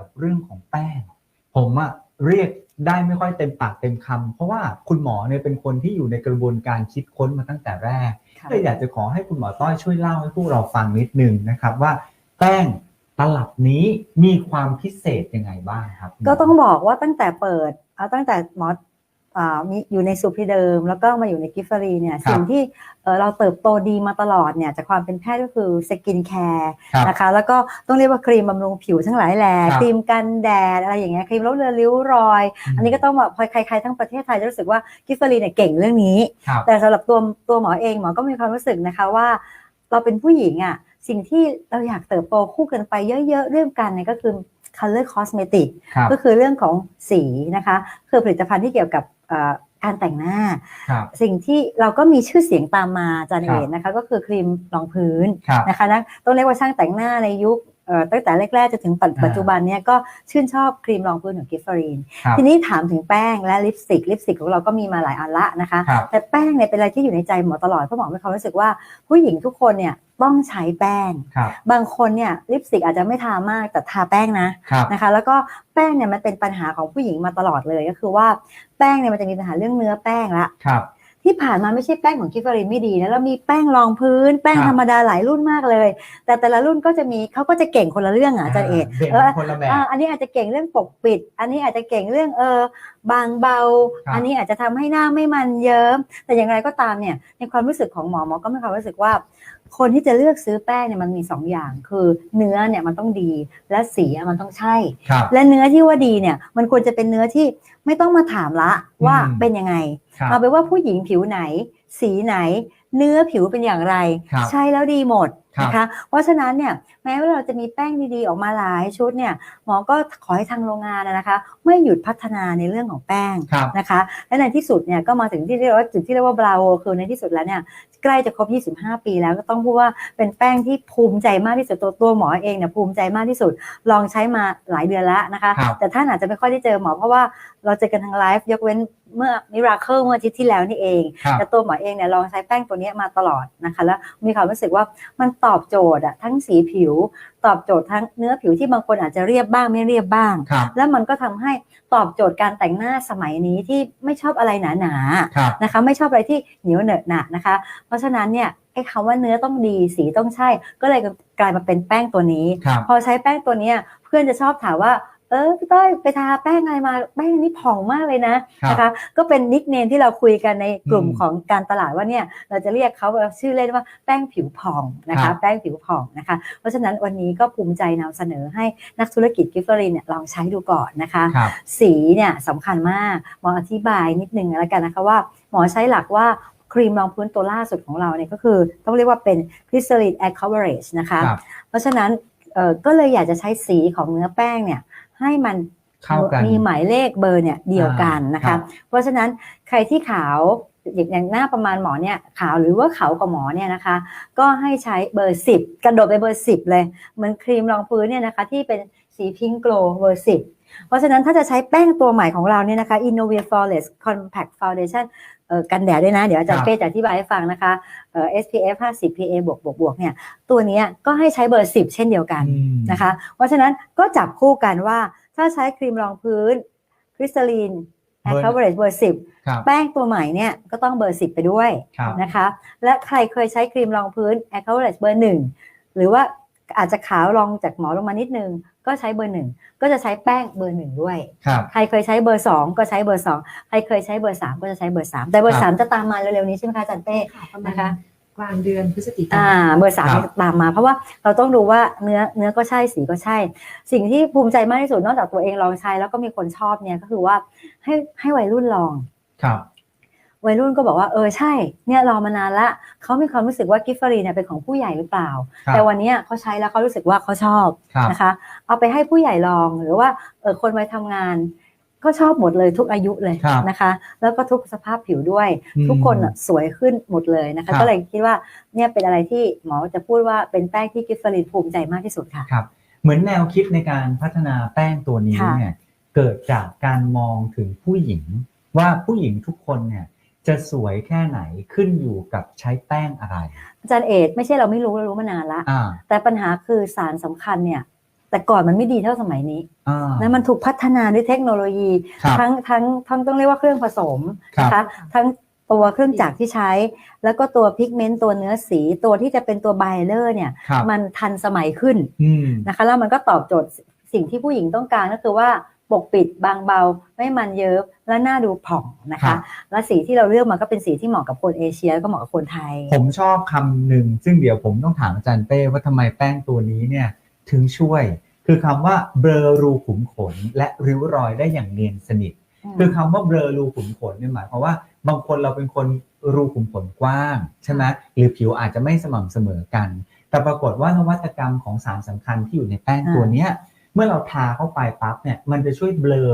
กับเรื่องของแป้ง ผมอะเรียกได้ไม่ค่อยเต็มปากเต็มคำเพราะว่าคุณหมอเนี่ยเป็นคนที่อยู่ในกระบวนการคิดค้นมาตั้งแต่แรกค่ะเลยอยากจะขอให้คุณหมอต้อยช่วยเล่าให้พวกเราฟังนิดนึงนะครับว่าแป้งตลับนี้มีความพิเศษยังไงบ้างครับ ก็ต้องบอกว่าตั้งแต่เปิดเอาตั้งแต่หมออ่า มีอยู่ในสุพรีเดิม แล้วก็มาอยู่ในกิฟฟรีเนี่ยสิ่งที่เอ่อเราเติบโตดีมาตลอดเนี่ยจากความเป็นแพทย์ก็คือสกินแคร์ครับนะคะแล้วก็ต้องเรียกว่าครีมบำรุงผิวทั้งหลายแหล่ครับครีมกันแดดอะไรอย่างเงี้ยครีมลดเลือนริ้วรอย อันนี้ก็ต้องบอกพอใครๆทั้งประเทศไทยจะรู้สึกว่ากิฟฟรีเนี่ยเก่งเรื่องนี้ครับแต่สำหรับตัวตัวหมอเองหมอก็มีความรู้สึกนะคะว่า เราเป็นผู้หญิงอะ่ะสิ่งที่เราอยากเติบโตคู่กันไปเยอะๆเรื่องกันเนี่ยก็คือ color cosmetic ครับก็คือเรื่องของสีนะคะ คือผลิตภัณฑ์ที่เกี่ยวกับเอ่อ การแต่งหน้าครับสิ่งที่เราก็มีชื่อเสียงตามมาอาจารย์ครัเอบกนะคะ ก็คือครีมรองพื้นครับนะคะนะต้องเรียกว่าช่างแต่งหน้าในยุคเอ่อตั้งแต่แรกๆจนถึงปัจอ่าปัจจุบันเนี่ยก็ชื่นชอบครีมรองพื้นของกิฟฟรีนครับทีนี้ถามถึงแป้งและลิปสติกลิปสติกของเราก็มีมาหลายอันละนะคะครับแต่แป้งเนี่ยเป็นอะไรที่อยู่ในใจหมอตลอดเพราะหมอมีความรู้สึกว่าผู้หญิงทุกคนเนี่ย ต้องใช้แป้งครับบางคนเนี่ยลิปสติกอาจจะไม่ทามากแต่ทาแป้งนะครับนะคะ แล้วก็แป้งเนี่ยมันเป็นปัญหาของผู้หญิงมาตลอดเลยก็คือว่าแป้งเนี่ยมันจะมีปัญหาเรื่องเนื้อแป้งละครับที่ผ่านมาไม่ใช่แป้งของกิฟฟรีนไม่ดีนะแล้วมีแป้งรองพื้น แป้งครับธรรมดาหลายรุ่นมากเลย แต่แต่ละรุ่นก็จะมีเขาก็จะเก่งคนละเรื่องอะอาจารย์เอกเด่นเออคนละแบบอ่าอันนี้อาจจะเก่งเรื่องปกปิด อันนี้อาจจะเก่งเรื่องเออบางเบาครับอันนี้อาจจะทำให้หน้าไม่มันเยิ้มแต่อย่างไรก็ตามเนี่ยในความรู้สึกของหมอหมอก็มีความรู้สึกว่า คนที่จะเลือกซื้อแป้งเนี่ยมันมีสองอย่างคือเนื้อเนี่ยมันต้องดีและสีอะมันต้องใช่ครับและเนื้อที่ว่าดีเนี่ยมันควรจะเป็นเนื้อที่ไม่ต้องมาถามละว่าอืมเป็นยังไงครับเอาไปนว่าผู้หญิงผิวไหน สีไหน เนื้อผิวเป็นอย่างไรครับใช้แล้วดีหมดครับ นะคะเพราะฉะนั้นเนี่ยแม้ว่าเราจะมีแป้งดีๆออกมาหลายชุดเนี่ยหมอก็ขอให้ทางโรงงานนะนะคะ ไม่หยุดพัฒนาในเรื่องของแป้งครับนะคะและในที่สุดเนี่ยก็มาถึงที่เรียกว่าจุดที่เรียกว่าบราโวคือในที่สุดแล้วเนี่ยใกล้จะครบ 25 ปีแล้วก็ต้องพูดว่าเป็นแป้งที่ภูมิใจมากที่สุดตัวตัวหมอเองเนี่ยภูมิใจมากที่สุดลองใช้มาหลายเดือนแล้วนะคะครับแต่ท่านอาจจะไม่ค่อยได้เจอหมอเพราะว่าเราเจอกันทางไลฟ์ยกเว้นเมื่อมิราเคิลเมื่ออาทิตย์ที่แล้วนี่เองครับแต่ตัวหมอเองเนี่ยลองใช้แป้งตัวเนี้ยมาตลอดนะคะแล้วมีความรู้สึกว่ามันตอบโจทย์อะทั้งสีผิว ตอบโจทย์ทั้งเนื้อผิวที่บางคนอาจจะเรียบบ้างไม่เรียบบ้างครับแล้วมันก็ทำให้ตอบโจทย์การแต่งหน้าสมัยนี้ที่ไม่ชอบอะไรหนาครับๆนะคะไม่ชอบอะไรที่เหนียวเหนอะหนะนะคะ เพราะฉะนั้นเนี่ยไอ้คำว่าเนื้อต้องดีสีต้องใช่ ก็เลยกลายมาเป็นแป้งตัวนี้ครับพอใช้แป้งตัวเนี้ยเพื่อนจะชอบถามว่า เออพี่ต้อยไปทาแป้งอะไรมาแป้งอันนี้ผ่องมากเลยนะครับนะคะ ก็เป็นนิกเนมที่เราคุยกันในกลุ่มอืมของการตลาดว่าเนี่ยเราจะเรียกเขาว่าชื่อเล่นว่าแป้งผิวผ่องนะครัคะบแป้งผิวผ่องนะคะ เพราะฉะนั้นวันนี้ก็ภูมิใจนำเสนอให้นักธุรกิจกิฟเฟอรีนเนี่ยลองใช้ดูก่อนนะคะครับสีเนี่ยสำคัญมากหมออธิบายนิดนึงแล้วกันนะคะว่าหมอใช้หลักว่าครีมรองพื้นตัวล่าสุดของเราเนี่ยก็คือต้องเรียกว่าเป็น Glycerin Air Coverage นะคะครับเพราะฉะนั้นเอ่อก็เลยอยากจะใช้สีของเนื้อแป้งเนี่ย ให้มันเข้ากันมีหมายเลขเบอร์เนี่ยเดียวกันนะครัคะบเพราะฉะนั้นใครที่ขาวอย่างหน้าประมาณหมอเนี่ยขาวหรือว่าขาวกว่าหมอเนี่ยนะคะ ก็ให้ใช้เบอร์ 10 กระโดดไปเบอร์ 10 เลยเหมือนครีมรองพื้นเนี่ยนะคะที่เป็นสีพิงโกลเบอร์ 10 เพราะฉะนั้นถ้าจะใช้แป้งตัวใหม่ของเราเนี่ยนะคะ Innovia Flawless Compact Foundation เอ่อ กันแดดด้วยนะ เดี๋ยวอาจารครัย์บเป้จะอธิบายให้ฟังนะคะเอ่อ SPF 50 PA บวกบวกบวกเนี่ยตัวเนี้ยก็ให้ใช้เบอร์ 10 เช่นเดียวกันอืมนะคะ เพราะฉะนั้นก็จับคู่กันว่าถ้าใช้ครีมรองพื้นคริสตัลีนแอเบอร์ร์ coverage เบอร์ครับ10แป้งตัวใหม่เนี่ยก็ต้องเบอร์10ไปด้วยครับนะคะและใครเคยใช้ครีมรองพื้น Air Coverage เบอร์1หรือว่าอาจจะขาวรองจากหมอลงมานิดนึง ก็ใช้เบอร์1ก็จะใช้แป้งเบอร์1ด้วย ครับใครเคยใช้เบอร์2ก็ใช้เบอร์2ใครเคยใช้เบอร์3ก็จะใช้เบอร์3แต่เบอร์ครับ3จะตามมาเร็วๆนี้ใช่ไหมคะอาจารย์เป้ค่ะประมาณนะคะกลางเดือนพฤศจิกาอ่าเบอร์สามครับตามมา เพราะว่าเราต้องดูว่าเนื้อเนื้อก็ใช่สีก็ใช่ สิ่งที่ภูมิใจมากที่สุดนอกจากตัวเองลองใช้แล้วก็มีคนชอบเนี่ยก็คือว่าให้ให้วัยรุ่นลองครับ วัยรุ่นก็บอกว่าเออใช่เนี่ยรอมานานละเขามีความรู้สึกว่ากิฟฟรีเนี่ยเป็นของผู้ใหญ่หรือเปล่าครับแต่วันเนี้ยเขาใช้แล้วเขารู้สึกว่าเขาชอบครับนะคะ เอาไปให้ผู้ใหญ่ลองหรือว่าเออคนวัยทำงานก็ชอบหมดเลยทุกอายุเลยครับนะคะ แล้วก็ทุกสภาพผิวด้วยอืมทุกคนอะสวยขึ้นหมดเลยนะครัคะบก็เลยคิดว่าเนี่ยเป็นอะไรที่หมอจะพูดว่าเป็นแป้งที่กิฟฟรีนภูมิใจมากที่สุดค่ะครับเหมือนแนวคิดในการพัฒนาแป้งตัวนี้ค่ะเนี่ยเกิดจากการมองถึงผู้หญิงว่าผู้หญิงทุกคนเนี่ย จะสวยแค่ไหนขึ้นอยู่กับใช้แป้งอะไร อาจารย์เอดไม่ใช่เราไม่รู้เรารู้มานานละอ่าแต่ปัญหาคือสารสำคัญเนี่ย แต่ก่อนมันไม่ดีเท่าสมัยนี้อ่า นะมันถูกพัฒนาด้วยเทคโนโลยี ครับทั้งทั้งทั้งต้องเรียกว่าเครื่องผสมครับ นะคะทั้งตัวเครื่องจักรที่ใช้ แล้วก็ตัวพิกเมนต์ตัวเนื้อสีตัวที่จะเป็นตัวไบเลอร์เนี่ย ครับมันทันสมัยขึ้นอืม นะคะแล้วมันก็ตอบโจทย์สิ่งที่ผู้หญิงต้องการก็คือว่า ปกปิดบางเบา ไม่มันเยิบและหน้าดูผ่องนะครัคะ บ และสีที่เราเลือกมาก็เป็นสีที่เหมาะกับคนเอเชียแล้วก็เหมาะกับคนไทย ผมชอบคำหนึ่งซึ่งเดี๋ยวผมต้องถามอาจารย์เป้ว่าทำไมแป้งตัวนี้เนี่ยถึงช่วย คือคำว่าเบลอรูขุมขนและริ้วรอยได้อย่างเนียนสนิท คือคำว่าเบลอรูขุมขนเนี่ยหมายความว่าบางคนเราเป็นคนรูขุมขนกว้างใช่ไหมหรือผิวอาจจะไม่สม่ำเสมอกัน แต่ปรากฏว่านวัตกรรมของสารสำคัญที่อยู่ในแป้งตัวเนี้ย เมื่อเราทาเข้าไปปั๊บเนี่ยมันจะช่วยเบลอ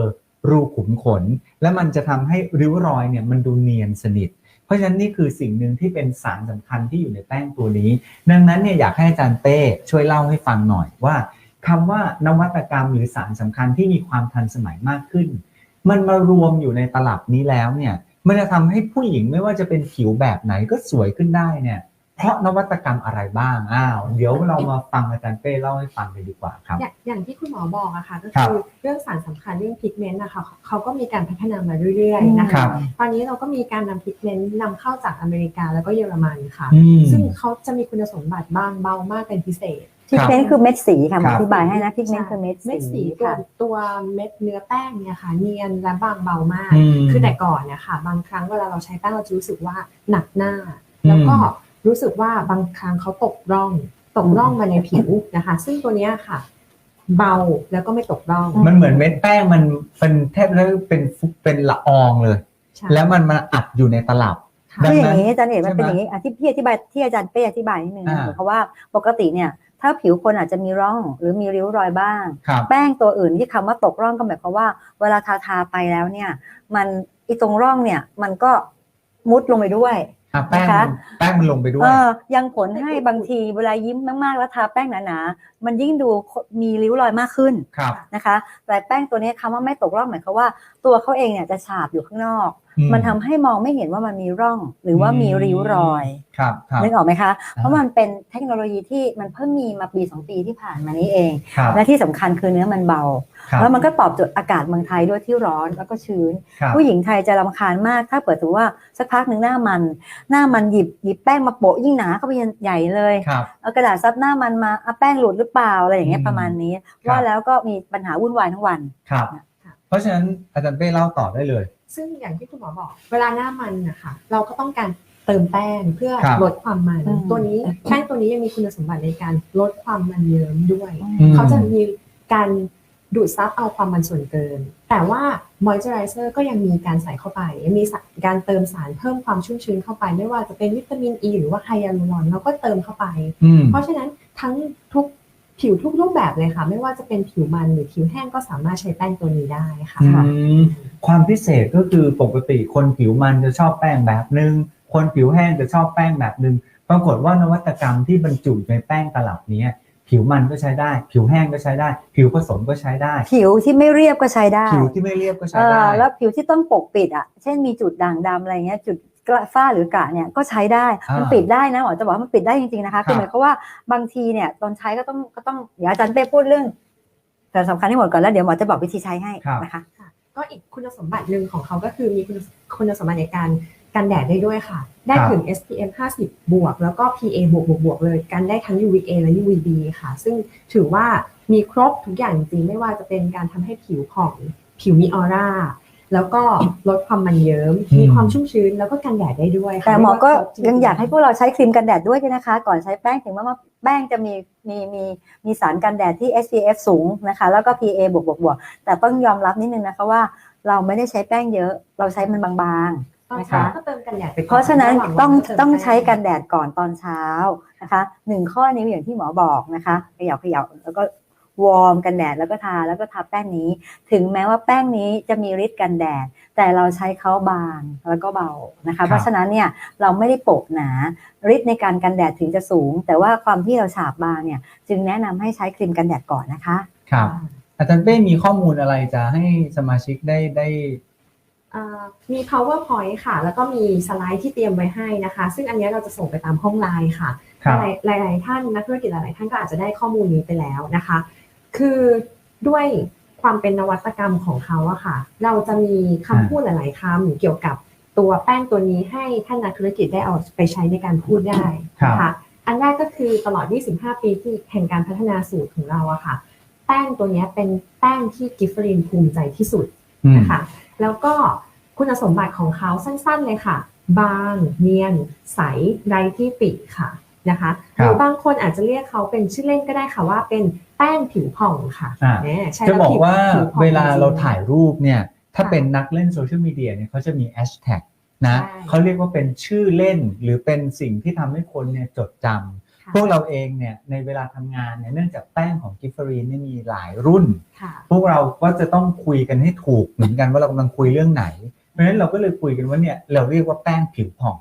รูขุมขน และมันจะทำให้ริ้วรอยเนี่ยมันดูเนียนสนิท เพราะฉะนั้นนี่คือสิ่งหนึ่งที่เป็นสารสำคัญที่อยู่ในแป้งตัวนี้ ดังนั้นเนี่ยอยากให้อาจารย์เป้ช่วยเล่าให้ฟังหน่อยว่าคำว่านวัตกรรมหรือสารสำคัญที่มีความทันสมัยมากขึ้น มันมารวมอยู่ในตลับนี้แล้วเนี่ยมันจะทำให้ผู้หญิงไม่ว่าจะเป็นผิวแบบไหนก็สวยขึ้นได้เนี่ย เพราะนวัตกรรมอะไรบ้างอ้าวเดี๋ยวเรามาฟังอาจารย์เป้เล่าให้ฟังกันดีกว่าครับอย่างอย่างที่คุณหมอบอกอะค่ะก็ครัคืบอเรื่องสารสำคัญเรื่องพิกเมนต์นะคะเขาเขาก็มีการพัฒนามาเรื่อยๆนะครัคะบตอนนี้เราก็มีการนำพิกเมนต์นำเข้าจากอเมริกาแล้วก็เยอรมันค่ะอืมซึ่งเขาจะมีคุณสมบัติบางเบามากเป็นพิเศษพิกเมนต์คือเม็ดสีค่ะครับอธิบายให้นะพิกเมนต์คือเม็ดเม็ดสีสีตัวค่ะตัวเม็ดเนื้อแป้งเนี่ยค่ะเนียนและบางเบามากอืมคือแต่ก่อนเนี่ยค่ะ บางครั้งเวลาเราใช้แป้งเราจะรู้สึกว่าหนักหน้า แล้วก็ รู้สึกว่าบางครั้งเขาตกร่อง ตกร่องมาในผิวนะคะ ซึ่งตัวเนี้ยค่ะ เบาแล้วก็ไม่ตกร่อง มันเหมือนเม็ดแป้งมันเป็นแทบจะเป็นฟุเป็นละอองเลยใช่แล้วมันมาอัดอยู่ในตลับค่ะดัคืงออนั้นย่างนี้อาจารย์เอกมันเป็นใช่ไหมอย่างนี้อะที่พี่อธิบายที่อาจารย์เป้อธิบายนิดนึงอ่าเพราะว่าปกติเนี่ยถ้าผิวคนอาจจะมีร่องหรือมีริ้วรอยบ้างครับแป้งตัวอื่นที่คำว่าตกร่องก็หมายความว่าเวลาทาทาๆไปแล้วเนี่ย มันอีตรงร่องเนี่ยมันก็มุดลงไปด้วย อะแป้งนะคะแป้งมันลงไปด้วเอย อยังผลให้บางทีเวลายิ้มมากๆแล้วทาแป้งหนาๆมันยิ่งดูมีริ้วรอยมากขึ้นครับ นะคะ แต่แป้งตัวนี้คำว่าไม่ตกร่องหมายความว่าตัวเขาเองเนี่ยจะฉาบอยู่ข้างนอกอื มันทำให้มองไม่เห็นว่ามันมีร่อง หรือว่ามีริ้วรอยครับครับนึกออกไหมคะ เพราะมันเป็นเทคโนโลยีที่มันเพิ่งมีมาปี 2 ปีที่ผ่านมานี้เองครับและที่สำคัญคือเนื้อมันเบาครับแล้วมันก็ตอบโจทย์อากาศเมืองไทยด้วยที่ร้อนแล้วก็ชื้นครับผู้หญิงไทยจะรำคาญมากถ้าเปิดถือว่าสักพักหนึ่งหน้ามัน หน้ามันหยิบหยิบแป้งมาโปะยิ่งหนาเข้าไปใหญ่เลยครับเอากระดาษซับหน้ามันมาเอาแป้งหลุดหรือเปล่าอะไรอย่างเงี้ยอืมประมาณนี้ครับว่าแล้วก็มีปัญหาวุ่นวายทั้งวันครับเพราะฉะนั้นอาจารย์เป้เล่าต่อได้เลย ซึ่งอย่างที่คุณหมอบอก เวลาหน้ามันนะคะเราก็ต้องการเติมแป้งเพื่อครับลดความมันอืมตัวนี้แป้งตัวนี้ยังมีคุณสมบัติในการลดความมันเยิ้มด้วยอืมเขาจะมีการดูดซับเอาความมันส่วนเกิน แต่ว่ามอยเจอไรเซอร์ก็ยังมีการใส่เข้าไป มีสารการเติมสารเพิ่มความชุ่มชื้นเข้าไป ไม่ว่าจะเป็นวิตามินอ e, ีหรือว่าไฮยาลูรอนเราก็เติมเข้าไปอืมเพราะฉะนั้นทั้งทุก ผิวทุกรูปแบบเลยค่ะ ไม่ว่าจะเป็นผิวมันหรือผิวแห้งก็สามารถใช้แป้งตัวนี้ได้ค่ะ อืมความพิเศษก็คือปกติคนผิวมันจะชอบแป้งแบบนึง คนผิวแห้งจะชอบแป้งแบบนึง ปรากฏว่านวัตกรรมที่บรรจุในแป้งตลับเนี้ยผิวมันก็ใช้ได้ ผิวแห้งก็ใช้ได้ ผิวผสมก็ใช้ได้ ผิวที่ไม่เรียบก็ใช้ได้ผิวที่ไม่เรียบก็เอใช้ได้ อแล้วผิวที่ต้องปกปิดอะ เช่นมีจุดด่างดำอะไรเงี้ยจุดกระ ฝ้าหรือกระเนี่ยก็ใช้ได้อ่ามัมันปิดได้นะหมอจะบอกว่ามันปิดได้จริงๆนะคะครับคือหมายความว่าบางทีเนี่ยตอนใช้ก็ต้องก็ต้องเดี๋ยวอาจารย์เป้พูดเรื่องแต่สำคัญที่หมดก่อนแล้วเดี๋ยวหมอจะบอกวิธีใช้ให้นะคะก็อีกคุณสมบัติหนึ่งของเขาก็คือมีคุณคุณสมบัติในการกันแดดได้ด้วยค่ะ ได้ถึง SPF 50 บวก แล้วก็ PA บวกบวกบวกเลย กันได้ทั้ง UVA และ UVB ค่ะ ซึ่งถือว่ามีครบทุกอย่างจริงๆไม่ว่าจะเป็นการทำให้ผิวของ ผิวมีออร่า แล้วก็ลดความมันเยิ้มอืมมีความชุ่มชื้นแล้วก็กันแดดได้ด้วยค่ะแต่หมอก็เรีว่าครบจริๆยังอยากให้พวกเราใช้ครีมกันแดดด้วยนะคะ ก่อนใช้แป้งถึงแม้ว่าแป้งจะมีมีมีมีสารกันแดดที่ SPF สูงนะคะ แล้วก็ PA บวกบวกบวกแต่ต้องยอมรับนิดนึงนะคะว่า เราไม่ได้ใช้แป้งเยอะ เราใช้มันบางๆตอนนะคะเช้าก็เติมกันแดดไปก่อเพราะฉะนั้นระหว่างวัต้องก็เมต้องแป้ใช้กันแดดก่อนตอนเช้านะคะหนึ่งข้อนี้อย่างที่หมอบอกนะคะเขย่าเขย่าแล้วก็ วอร์มกันแดดแล้วก็ทาแล้วก็ทาแป้งนี้ ถึงแม้ว่าแป้งนี้จะมีฤทธิ์กันแดด แต่เราใช้เขาบางแล้วก็เบานะคะ เพราะฉะนั้นเนี่ยเราไม่ได้โปะหนาฤทธิ์ในการกันแดดถึงจะสูง แต่ว่าความที่เราฉาบบางเนี่ย จึงแนะนำให้ใช้ครีมกันแดดก่อนนะคะครับอาจารย์เป้มีข้อมูลอะไรจะให้สมาชิกได้ได้อ่ามี powerpoint ค่ะ แล้วก็มีสไลด์ที่เตรียมไว้ให้นะคะ ซึ่งอันนี้เราจะส่งไปตามห้องไลน์ค่ะครับหลายหลายๆท่านนักธุรกิจหลายๆท่านก็อาจจะได้ข้อมูลนี้ไปแล้วนะคะ คือด้วยความเป็นนวัตกรรมของเขาอะค่ะ เราจะมีคำพูดหลาย ๆคำเกี่ยวกับตัวแป้งตัวนี้ให้ท่านนักธุรกิจได้เอาไปใช้ในการพูดได้นะคะอันแรกก็คือตลอด 25 ปีที่แห่งการพัฒนาสูตรของเราอะค่ะ แป้งตัวเนี้ยเป็นแป้งที่กิฟเฟอรินภูมิใจที่สุดอืมนะคะแล้วก็คุณสมบัติของเขาสั้น ๆ เลยค่ะ บางเนียน ใสไร้ที่ปิค่ะ นะคะครับหรือบางคนอาจจะเรียกเขาเป็นชื่อเล่นก็ได้ค่ะว่าเป็นแป้งผิวผ่องค่ะอ่าแหมใช่จะแล้วบอกผิว่าผิผ่องเวลาเราจงๆถ่ายรูปเนี่ยถ้าค่ะเป็นนักเล่นโซเชียลมีเดียเนี่ยเขาจะมีแอชแท็กนะใช่เขาเรียกว่าเป็นชื่อเล่นหรือเป็นสิ่งที่ทำให้คนเนี่ยจดจำค่ะพวกเราเองเนี่ยในเวลาทำงานเนี่ยเนื่องจากแป้งของกิฟเฟอรีนเนี่ยมีหลายรุ่นค่ะพวกเราก็จะต้องคุยกันให้ถูกเหมือนกันว่าเรากำลังคุยเรื่องไหน เพราะฉะนั้นเราก็เลยคุยกันว่าเนี่ยเราเรียกว่าแป้งผิวผ่อง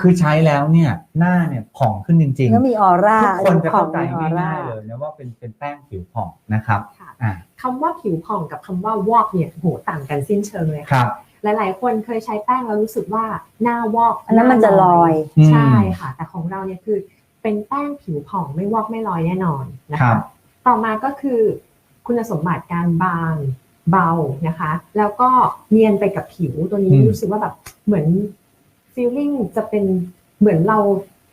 คือใช้แล้วเนี่ยหน้าเนี่ยผ่องขึ้นจริงแล้วมีออร่าๆทุกคนจะผ่อเข้างใจมีออร่าง่ายๆเลยนะว่าเป็นเป็นแป้งผิวผ่องนะครับค่ะอ่าคำว่าผิวผ่องกับคำว่าวอกเนี่ยโหต่างกันสิ้นเชิงเลยคค่ะรับหลายๆ คนเคยใช้แป้งแล้วรู้สึกว่าหน้าวอกอันนั้นมันจะลอยอืมใช่ค่ะ แต่ของเราเนี่ยคือเป็นแป้งผิวผ่องไม่วอกไม่ลอยแน่นอนนะครัคะบต่อมาก็คือคุณสมบัติการบางเบานะคะ แล้วก็เนียนไปกับผิวตัวนี้อืมรู้สึกว่าแบบเหมือน ฟีลลิ่งจะเป็นเหมือนเรา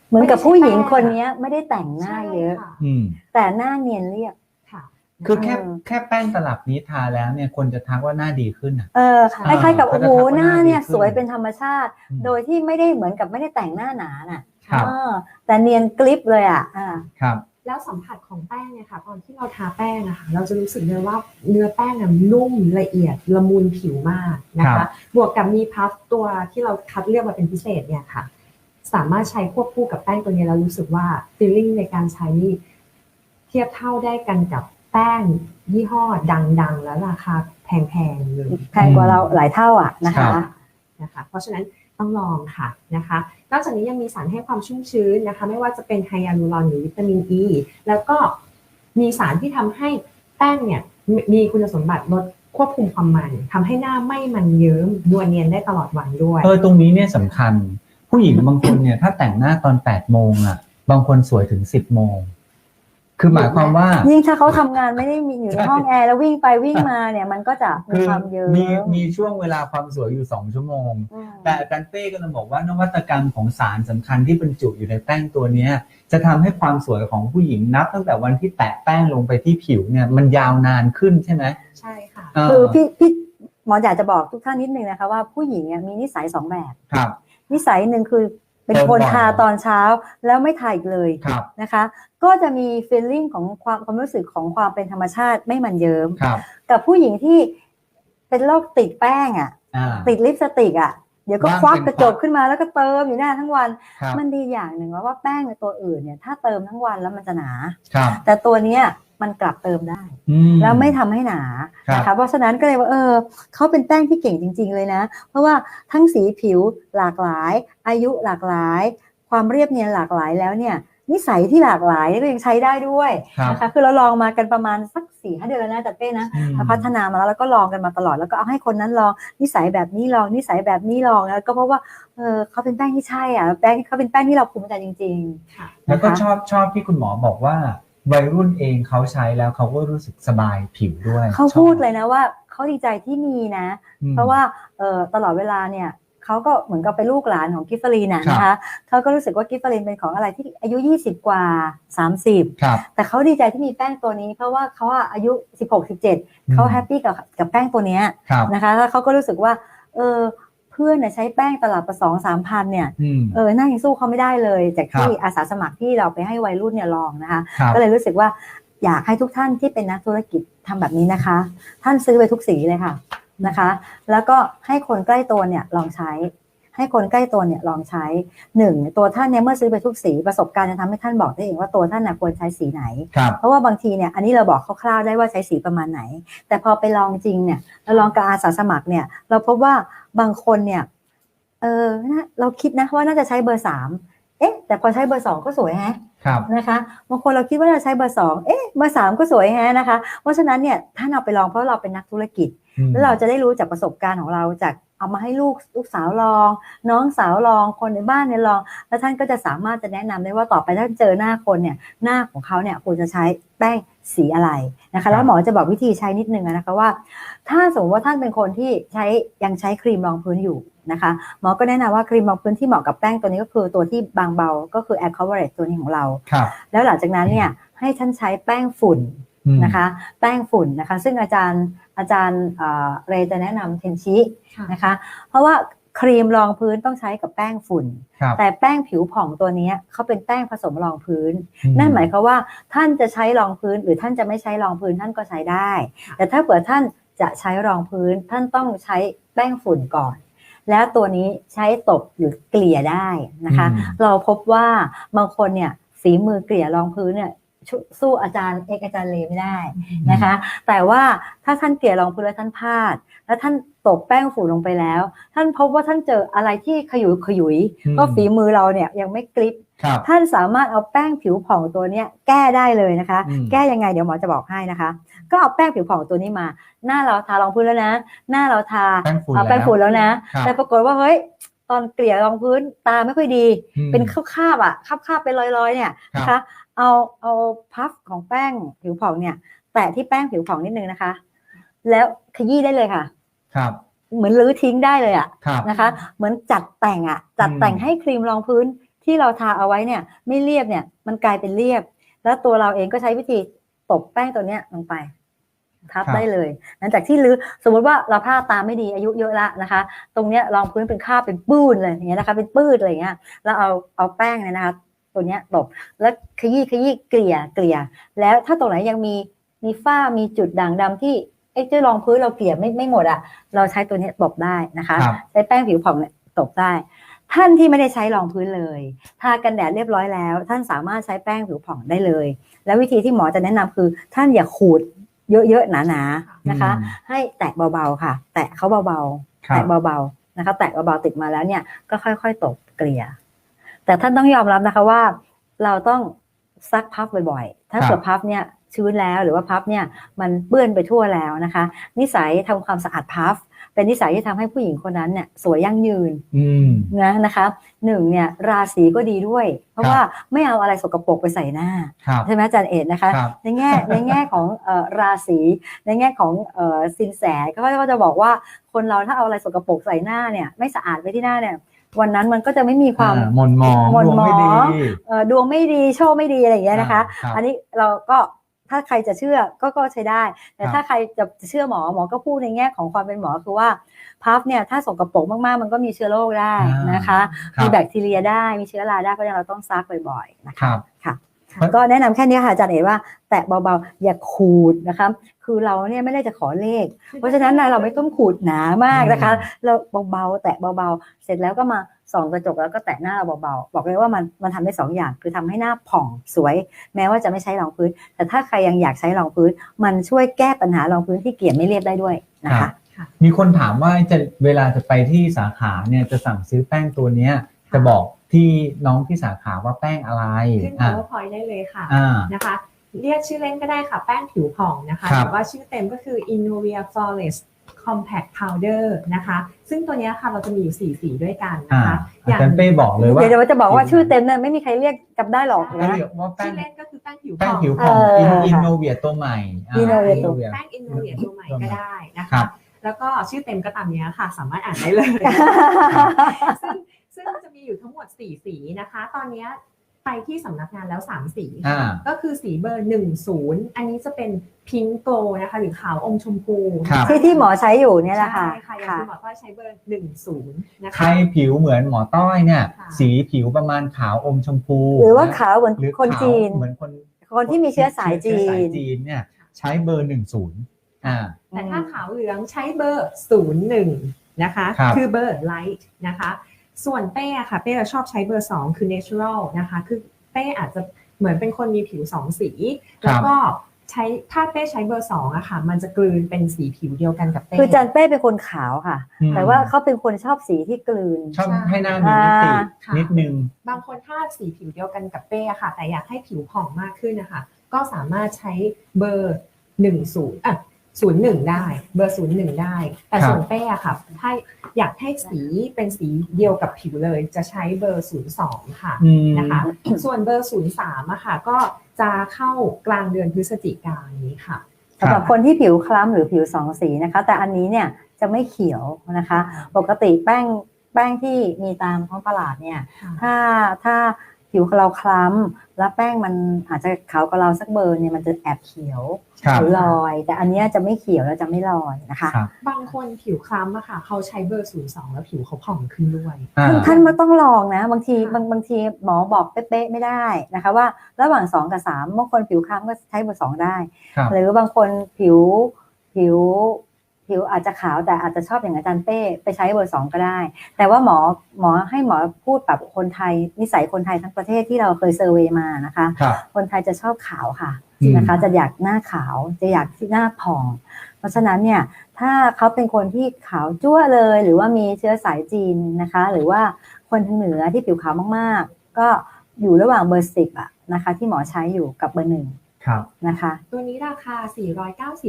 เหมือนกับผู้หญิงคนเนี้ยไม่ได้แต่งหน้าเยอะใช่ค่อืม แต่หน้าเนียนเรียบค่ะคือแค่เออแค่แป้งตลับนี้ทาแล้วเนี่ยคนจะทักว่าหน้าดีขึ้นอะ เอออ่าคล้ายๆกับเขาโอ้จะโหทักว่าหน้าเนี่ยหน้าดีขึ้นสวยเป็นธรรมชาติ อืม โดยที่ไม่ได้เหมือนกับไม่ได้แต่งหน้าหนาน่ะครับ เออแต่เนียนกลิปเลยอะอ่า ครับ แล้วสัมผัสของแป้งเนี่ยค่ะ ตอนที่เราทาแป้งอะค่ะเราจะรู้สึกเลยว่าเนื้อแป้งน่ะนุ่มละเอียดละมุนผิวมากนะครัคะ บ บวกกับมีพัฟตัวที่เราคัดเลือกมาเป็นพิเศษเนี่ยค่ะ สามารถใช้ควบคู่กับแป้งตัวนี้แล้วรู้สึกว่าฟีลลิ่งในการใช้นี่เทียบเท่าได้กันกับแป้งยี่ห้อดังๆ แล้วราคาแพงๆเลยแพงกว่าเราหลายเท่าอะนะครัคะบ นะคะ เพราะฉะนั้น ต้องลองค่ะนะคะ นอกจากนี้ยังมีสารให้ความชุ่มชื้นนะคะ ไม่ว่าจะเป็นไฮยาลูรอนหรือวิตามินอ e, ีแล้วก็มีสารที่ทำให้แป้งเนี่ยมีมีคุณสมบัติลดควบคุมความมันทำให้หน้าไม่มันเยิ้มนวลเนียนได้ตลอดวันด้วยเออตรงนี้เนี่ยสำคัญ ผู้หญิงบางคนเนี่ยถ้าแต่งหน้าตอน8ปดโมงอะบางคนสวยถึง 10บโมง คือหมายความว่า ยิ่งถ้าเขาทำงานไม่ได้มีอยู่ในใช่ห้องแอร์แล้ววิ่งไปวิ่งมาเนี่ยมันก็จะมีคือความเยอะมีมีช่วงเวลาความสวยอยู่2ชั่วโมงอืมแต่อาจารย์เป้ก็เลยบอกว่านวัตกรรมของสารสำคัญที่บรรจุอยู่ในแป้งตัวเนี้ย จะทำให้ความสวยของผู้หญิงนับ ตั้งแต่วันที่แตะแป้งลงไปที่ผิวเนี่ยมันยาวนานขึ้นใช่ไหมใช่ค่ะเออคือพี่พี่หมออยากจะบอกทุกท่านนิดนึงนะคะว่าผู้หญิงเนี่ยมีนิสัยสองแบบครับนิสัยหนึ่งคือ เป็นเติมคนบ่อยทาตอนเช้าแล้วไม่ทาอีกเลยครับนะคะ ก็จะมี feeling ของความความรู้สึกของความเป็นธรรมชาติไม่มันเยิ้มครับกับผู้หญิงที่เป็นโรคติดแป้งอะอ่าติดลิปสติกอะเดี๋ยวก็บ้างควักเป็นกระจกควักขึ้นมาแล้วก็เติมอยู่หน้าทั้งวันครับมันดีอย่างหนึ่งว่าว่าแป้งในตัวอื่นเนี่ยถ้าเติมทั้งวันแล้วมันจะหนาครับแต่ตัวเนี้ย มันกลับเติมได้อืแล้วไม่ทำให้หนาครับนะคะเพราะฉะนั้นก็เลยว่าเออเขาเป็นแป้งที่เก่งจริง ๆ เลยนะ เพราะว่าทั้งสีผิวหลากหลาย อายุหลากหลาย ความเรียบเนียนหลากหลายแล้วเนี่ยนิสัยที่หลากหลายก็ยังใช้ได้ด้วยครับนะคะคือเราลองมากันประมาณสักสี่ห้าเดือนแล้วนะแต่เป้นะอืมพัฒนามาแล้วแล้วก็ลองกันมาตลอดแล้วก็เอาให้คนนั้นลองนิสัยแบบนี้ลองนิสัยแบบนี้ลองแล้วก็เพราะว่าเออเขาเป็นแป้งที่ใช่อะแป้งเขาเป็นแป้งที่เราภูมิใจจริงค่ะแล้วก็นะคะชอบชอบที่คุณหมอบอกว่า วัยรุ่นเองเขาใช้แล้วเขาก็รู้สึกสบายผิวด้วยๆเขาพูดเลยนะว่าเขาดีใจที่มีนะอืมเพราะว่าเออตลอดเวลาเนี่ยเขาก็เหมือนกับเป็นลูกหลานของกิฟเฟอรีนน่ะครับนะคะเขาก็รู้สึกว่ากิฟเฟอรีนเป็นของอะไรที่อายุ 20 กว่า 30ครับแต่เขาดีใจที่มีแป้งตัวนี้ เพราะว่าเขาอะอายุ 16 17เขาแฮปปี้กับกับแป้งตัวเนี้ยครับนะคะแล้วเขาก็รู้สึกว่าเออ เพื่อนน่ะใช้แป้งตลับประสองสามพันเนี่ยอืมเออหน้ายังสู้เขาไม่ได้เลย จากที่ครับอาสาสมัครที่เราไปให้วัยรุ่นเนี่ยลองนะคะครับก็เลยรู้สึกว่าอยากให้ทุกท่านที่เป็นนักธุรกิจทำแบบนี้นะคะ ท่านซื้อไปทุกสีเลยค่ะนะคะ แล้วก็ให้คนใกล้ตัวเนี่ยลองใช้ ให้คนใกล้ตัวเนี่ยลองใช้หนึ่งตัวท่านเนี่ยเมื่อซื้อไปทุกสีประสบการณ์จะทำให้ท่านบอกได้เองว่าตัวท่านน่ะควรใช้สีไหนครับเพราะว่าบางทีเนี่ยอันนี้เราบอกคร่าวๆได้ว่าใช้สีประมาณไหน แต่พอไปลองจริงเนี่ยเราลองกับอาสาสมัครเนี่ยเราพบว่าบางคนเนี่ยเออนะเราคิดนะว่าน่าจะใช้เบอร์สามเอ๊ะ แต่พอใช้เบอร์สองก็สวยแฮะครับนะคะบางคนเราคิดว่าเราใช้เบอร์สองเอ๊ะเบอร์สามก็สวยแฮะนะคะ เพราะฉะนั้นเนี่ยถ้าเราไปลองเพราะเราเป็นนักธุรกิจอืมแล้วเราจะได้รู้จากประสบการณ์ของเราจาก เอามาให้ลูกลูกสาวลอง น้องสาวลองคนในบ้านเนี่ยลอง แล้วท่านก็จะสามารถจะแนะนำได้ว่าต่อไปถ้าเจอหน้าคนเนี่ยหน้าของเขาเนี่ยควรจะใช้แป้งสีอะไรนะคะ แล้วหมอจะบอกวิธีใช้นิดนึงอะนะคะว่า ถ้าสมมติว่าท่านเป็นคนที่ใช้ยังใช้ครีมรองพื้นอยู่นะคะหมอก็แนะนำว่าครีมรองพื้นที่เหมาะกับแป้งตัวนี้ก็คือตัวที่บางเบาก็คือ Air Coverage ตัวนี้ของเราครับแล้วหลังจากนั้นเนี่ยให้ท่านใช้แป้งฝุ่นอืม นะคะแป้งฝุ่นนะคะซึ่งอาจารย์อาจารย์เอ่อเรย์จะแนะนำเทนชิค่ะนะคะเพราะว่าครีมรองพื้นต้องใช้กับแป้งฝุ่นครับแต่แป้งผิวผ่องตัวเนี้ยเขาเป็นแป้งผสมรองพื้นอืนั่นหมายความว่าท่านจะใช้รองพื้น หรือท่านจะไม่ใช้รองพื้นท่านก็ใช้ได้ แต่ถ้าเผื่อท่านจะใช้รองพื้นท่านต้องใช้แป้งฝุ่นก่อน แล้วตัวนี้ใช้ตบหรือเกลี่ยได้นะคะอืมเราพบว่าบางคนเนี่ยฝีมือเกลี่ยรองพื้นเนี่ยชุ สู้อาจารย์เอกอาจารย์เลไม่ได้นะคะ แต่ว่าถ้าท่านเกลี่ยรองพื้นแล้วท่านพลาด แล้วท่านตบแป้งฝุ่นลงไปแล้ว ท่านพบว่าท่านเจออะไรที่ขยุยขยุยอืมก็ฝีมือเราเนี่ยยังไม่กริปครับท่านสามารถเอาแป้งผิวผ่องตัวเนี้ยแก้ได้เลยนะคะอืมแก้ยังไงเดี๋ยวหมอจะบอกให้นะคะ ก็เอาแป้งผิวผ่องตัวนี้มา หน้าเราทารองพื้นแล้วนะ หน้าเราทาแป้งฝุ่นเอาแป้งฝุ่นแล้วนะครับแต่ปรากฏว่าเฮ้ยตอนเกลี่ยรองพื้นตาไม่ค่อยดีอืมเป็นคราบๆอะคราบๆเป็นรอยๆเนี่ยครับนะคะ เอาเอาพัฟของแป้งผิวผ่องเนี่ย แตะที่แป้งผิวผ่องนิดนึงนะคะ แล้วขยี้ได้เลยค่ะ ครับ เหมือนลื้อทิ้งได้เลยอะครับ นะคะ เหมือนจัดแต่งอะจัดแต่งอืมให้ครีมรองพื้นที่เราทาเอาไว้เนี่ย ไม่เรียบเนี่ย มันกลายเป็นเรียบ แล้วตัวเราเองก็ใช้วิธีตบแป้งตัวเนี้ยลงไปทับได้เลยหลังจากที่ลื้อสมมติว่าเราพลาดตาไม่ดีอายุเยอะละนะคะ ตรงเนี้ยรองพื้นเป็นคราบเป็นปื้นเลยอย่างเงี้ยนะคะ เป็นปื้นอะไรอย่างเงี้ยแล้วเอาเอาแป้งเนี่ยนะคะ ตัวเนี้ยตบแล้วขยี้ขยี้เกลี่ยเกลี่ย แล้วถ้าตรงไหนยังมีมีฝ้ามีจุดด่างดำที่ไอ้เจ้ารองพื้นเราเกลี่ยไม่ไม่หมดอะ เราใช้ตัวเนี้ยตบได้นะคะครับใช้แป้งผิวผ่องเนี่ยตบได้ ท่านที่ไม่ได้ใช้รองพื้นเลยทากันแดดเรียบร้อยแล้ว ท่านสามารถใช้แป้งผิวผ่องได้เลย แล้ววิธีที่หมอจะแนะนำคือ ท่านอย่าขูดเยอะๆหนาๆนะคะอืมให้แตะเบาๆค่ะ แตะเขาเบาๆครัแตะบเบาๆนะคะ แตะเบาๆติดมาแล้วเนี่ยก็ค่อยๆตบเกลี่ย แต่ท่านต้องยอมรับนะคะว่า เราต้องซักพับบ่อยๆ ถ้าครับเกิดพับเนี่ยชื้นแล้วหรือว่าพับเนี่ยมันเปื้อนไปทั่วแล้วนะคะ นิสัยทำความสะอาดพับ เป็นนิสัยที่ทำให้ผู้หญิงคนนั้นเนี่ยสวยยั่งยืนอืมนะนะคะหนึ่งเนี่ยราศีก็ดีด้วย เพราะครับว่าไม่เอาอะไรสกปรกไปใส่หน้าครับใช่ไหมอาจารย์เอ็ดนะคะครับในแง่ในแง่ของเอ่อราศีในแง่ของเอ่อสินแสก็ก็จะบอกว่าคนเราถ้าเอาอะไรสกปรกใส่หน้าเนี่ยไม่สะอาดไปที่หน้าเนี่ย วันนั้นมันก็จะไม่มีความอ่หมนหมองหม่นดวงไม่หมดีองเอ่อดวงไม่ดีโชคไม่ดีอะไรอย่างเงี้ยนะคะอ่าครับอันนี้เราก็ถ้าใครจะเชื่อก็ก็ใช้ได้ แต่ครับถ้าใครจะเชื่อหมอหมอก็พูดในแง่ของความเป็นหมอคือว่าพัฟเนี่ยถ้าสกปรกมากๆ มันก็มีเชื้อโรคได้นะคะครับมีแบคทีเรียได้มีเชื้อราได้เพราะฉะนั้นเราต้องซักบ่อยๆนะคคะรับค่ะครับ ก็แนะนำแค่นี้ค่ะอาจารย์เอ๋ว่า แตะเบาๆ อย่าขูดนะคะคือเราเนี่ยไม่ได้จะขอเลข เพราะฉะนั้นนะเราไม่ต้องขูดหนามากนะคะ เราเบาๆ แตะเบาๆ เสร็จแล้วก็มาส่องกระจกแล้วก็แตะหน้าเราเบาๆ บอกเลยว่ามันมันทำได้สองอย่าง คือทำให้หน้าผ่องสวย แม้ว่าจะไม่ใช้รองพื้น แต่ถ้าใครยังอยากใช้รองพื้น มันช่วยแก้ปัญหารองพื้นที่เกลี่ยไม่เรียบได้ด้วยนะครัคะบมีคนถามว่าจะเวลาจะไปที่สาขาเนี่ยจะสั่งซื้อแป้งตัวเนี้ยจะบอก ที่น้องที่สาขาว่าแป้งอะไรขึ้นอ่า powerpoint ได้เลยค่ะอ่า นะคะ เรียกชื่อเล่นก็ได้ค่ะ แป้งผิวผ่องนะคะครับหรือว่าชื่อเต็มก็คือ Innovia Flawless Compact Powder นะคะ ซึ่งตัวเนี้ยค่ะเราจะมีอยู่4สีด้วยกันอ่านะคะ อาจารย์เป้บอกเลยว่า เดี๋ยวเราจะบอกว่าชื่อเต็มเนี่ยไม่มีใครเรียกจำได้หรอกก็นะ เรียกว่าแป้ชื่งอเล่นก็คือแป้งผิวแป้งผ่องผิวผ่องเอออินค่ะอินโนเวียตัวใหม่า Innovia ตัวแป้ง Innovia ตัวใหม่ก็ได้นะครัคะ บ แล้วก็ชื่อเต็มก็ตามเนี้ยค่ะ สามารถอ่านได้เลย ซึ่ง ซึ่งจะมีอยู่ทั้งหมด4สีนะคะ ตอนเนี้ยไปที่สำนักงานแล้ว3สีค่ะอ่าก็คือสีเบอร์10อันนี้จะเป็นพิงโกนะคะ หรือขาวอมชมพูครับที่ที่หมอใช้อยู่เนี่ยแหละค่ะใช่ค่ะอย่างค่ะคุณหมอก็ใช้เบอร์10นะใครคะผิวเหมือนหมอต้อยเนี่ยค่ะสีผิวประมาณขาวอมชมพู หรือว่านะขาวเหมือนหรือคนขาวจีนเหมือนคนคนที่มีเชื้อสายจีเชื้อสายนจีนเนี่ยใช้เบอร์หนึ่งศูนย์อ่าแต่ถ้าขาวเหลืองใช้เบอร์01นะคะครับคือเบอร์ light นะคะ ส่วนเป้อะค่ะ เป้จะชอบใช้เบอร์ 2 คือ natural นะคะ คือเป้อาจจะเหมือนเป็นคนมีผิว 2 สี แล้วก็ใช้ถ้าเป้ใช้เบอร์2อะค่ะ มันจะกลืนเป็นสีผิวเดียวกันกับเป้คือจันเป้เป็นคนขาวค่ะอืมแต่ว่าเขาเป็นคนชอบสีที่กลืน ชอบให้หน้ามีมิติค่ะนิดนึง บางคนถ้าสีผิวเดียวกันกับเป้อะค่ะ แต่อยากให้ผิวผ่องมากขึ้นนะคะ ก็สามารถใช้เบอร์10อะ ศูนย์หนึ่งได้ เบอร์ศูนย์หนึ่งได้ แต่ครับส่วนเป้อะค่ะถ้าอยากให้สีเป็นสีเดียวกับผิวเลย จะใช้เบอร์ศูนย์สองค่ะอืมนะคะ ส่วนเบอร์ศูนย์สามอะค่ะก็จะเข้ากลางเดือนพฤศจิกายนนี้ค่ะสำหรับคนที่ผิวคล้ำหรือผิวสองสีนะคะ แต่อันนี้เนี่ยจะไม่เขียวนะคะ ปกติแป้งแป้งที่มีตามท้องตลาดเนี่ย ถ้าถ้า ผิวเราคล้ำแล้วแป้งมันอาจจะขาวกว่าเราสักเบอร์เนี่ยมันจะแอบเขียวครับหรือลอย แต่อันเนี้ยจะไม่เขียวแล้วจะไม่ลอยนะคะ ครับบางคนผิวคล้ำอะค่ะ เขาใช้เบอร์ศูนย์สองแล้วผิวเขาผ่องขึ้นด้วย อ่า ท่านไม่ต้องลองนะ บางทีค่ะบางบางทีหมอบอกเป๊ะๆไม่ได้นะคะ ว่าระหว่าง 2 กับ3บางคนผิวคล้ำก็ใช้เบอร์สองได้ ครับ หรือบางคนผิวผิว ผิวอาจจะขาวแต่อาจจะชอบอย่างอาจารย์เป้ไปใช้เบอร์สองก็ได้ แต่ว่าหมอหมอให้หมอพูดแบบคนไทยนิสัยคนไทยทั้งประเทศที่เราเคยเซอร์เวยมานะคะครับคนไทยจะชอบขาวค่ะอืมนะคะ จะอยากหน้าขาวจะอยากที่หน้าผ่อง เพราะฉะนั้นเนี่ยถ้าเขาเป็นคนที่ขาวจั่วเลย หรือว่ามีเชื้อสายจีนนะคะ หรือว่าคนทางเหนือที่ผิวขาวมากๆ ก็อยู่ระหว่างเบอร์สิบอะนะคะ ที่หมอใช้อยู่กับเบอร์หนึ่ง ครับนะคะ ตัวนี้ราคา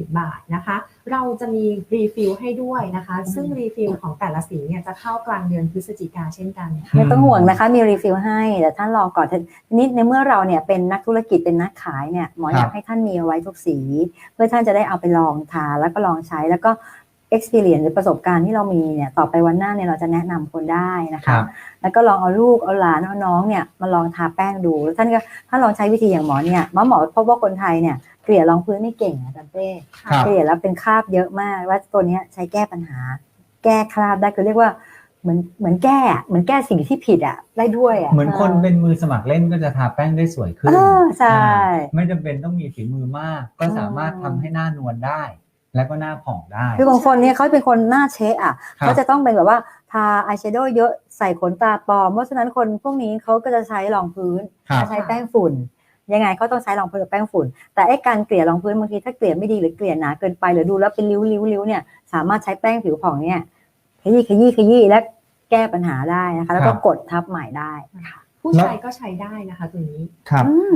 490 บาทนะคะ เราจะมีรีฟิลให้ด้วยนะคะ ซึ่งรีฟิลของแต่ละสีเนี่ยจะเข้ากลางเดือนพฤศจิกาเช่นกันค่ะไม่ต้องห่วงนะคะมีรีฟิลให้แต่ท่านรอก่อนทีนี้ในเมื่อเราเนี่ยเป็นนักธุรกิจเป็นนักขายเนี่ยหมออยากให้ท่านมีเอาไว้ทุกสี เพื่อท่านจะได้เอาไปลองทาแล้วก็ลองใช้แล้วก็ experience หรือประสบการณ์ที่เรามีเนี่ยต่อไปวันหน้าเนี่ยเราจะแนะนำคนได้นะครัคะบแล้วก็ลองเอาลูกเอาหลานเอาน้องเนี่ยมาลองทาแป้งดูแล้วท่านก็ถ้าลองใช้วิธีอย่างหมอเนี่ยหมอหมอพบว่าคนไทยเนี่ยเกลี่ยรองพื้นไม่เก่งอาจารย์เป้ครับเกลี่ยแล้วเป็นคราบเยอะมากว่าตัวเนี้ยใช้แก้ปัญหา แก้คราบได้คือเรียกว่าเหมือนเหมือนแก้อะเหมือนแก้สิ่งที่ผิดอะได้ด้วยอะเหมือนคนเป็นมือสมัครเล่นก็จะทาแป้งได้สวยขึ้นเออใช่อ่าไม่จำเป็นต้องมีฝีมือมาก ก็สามารถทำให้หน้านวลได้ และก็หน้าผ่องได้ คือบางคนเนี่ยเขาเป็นคนหน้าเชะอะครับเขาจะต้องเป็นแบบว่าทาอายแชโดว์เยอะใส่ขนตาปลอม เพราะฉะนั้นคนพวกนี้เขาก็จะใช้รองพื้นครับใช้แป้งฝุ่น ยังไงเขาต้องใช้รองพื้นกับแป้งฝุ่น แต่ไอ้การเกลี่ยรองพื้นบางทีถ้าเกลี่ยไม่ดีหรือเกลี่ยหนาเกินไปหรือดูแล้วเป็นริ้วริ้วริ้วเนี่ยสามารถใช้แป้งผิวผ่องเนี่ยขยี้ขยี้ขยี้และแก้ปัญหาได้นะคะ แล้วก็ครับกดทับใหม่ได้ค่ะผู้ชายก็ใช้ได้นะคะตัวนี้ครับอืม